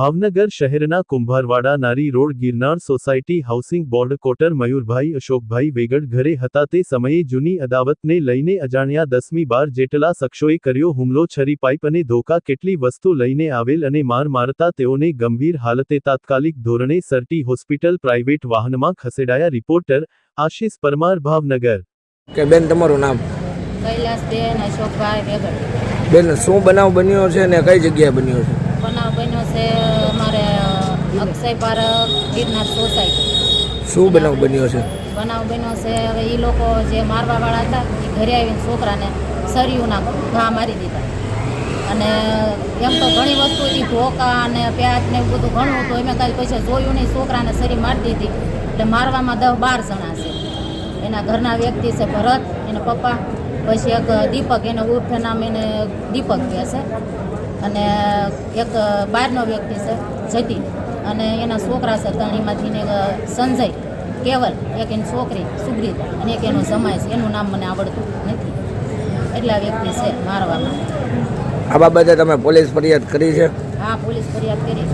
ભાવનગર શહેરના Kumbharwada Nari road Girnar society housing board quarter Mayurbhai Ashokbhai Vegad ઘરે હતા. તે સમયે જૂની અદાવતને લઈને અજાણ્યા દસમી બાર જેટલા શખ્સોએ કર્યો હુમલો છરી પાઇપ અને ધોકા. કેટલી વસ્તુ લઈને આવેલ અને માર મારતા તેઓને ગંભીર હાલતે તાત્કાલિક ધોરણે સરટી હોસ્પિટલ પ્રાઇવેટ વાહનમાં ખસેડાયા રિપોર્ટર આશિષ પરમાર ભાવનગર. કે બેન તમારું નામ? કૈલાસબેન અશોકભાઈ વેગડ. બેન શું બનાવ બન્યો છે અને કઈ જગ્યાએ બન્યો છે? બનાવ બન્યો છે અક્ષય પાર્ક ગિરનાર સોસાયટી. શું બનાવ બન્યો છે? બનાવ બન્યો છે હવે એ લોકો જે મારવાવાળા હતા એ ઘરે આવીને છોકરાને સરિયુંના ઘા મારી દીધા. અને એમ તો ઘણી વસ્તુ હતી ધોકા અને પ્યાજ ને એવું બધું ઘણું હતું. એમાં કાંઈ પછી જોયું નહીં છોકરાને સરી મારી દીધી. એટલે મારવામાં દસ બાર જણા છે. એના ઘરના વ્યક્તિ છે ભરત એના પપ્પા પછી એક દીપક એને ઉર્ફે નામ એને દીપક કહે છે. અને એક બહારનો વ્યક્તિ છે જતી અને એના છોકરા છે ત્રણેયમાંથી ને સંજય કેવલ એક એની છોકરી સુબ્રીતા અને એક એનો સમય છે એનું નામ મને આવડતું નથી. એટલા વ્યક્તિ છે મારવામાં. આ બાબતે તમે પોલીસ ફરિયાદ કરી છે? હા પોલીસ ફરિયાદ કરી.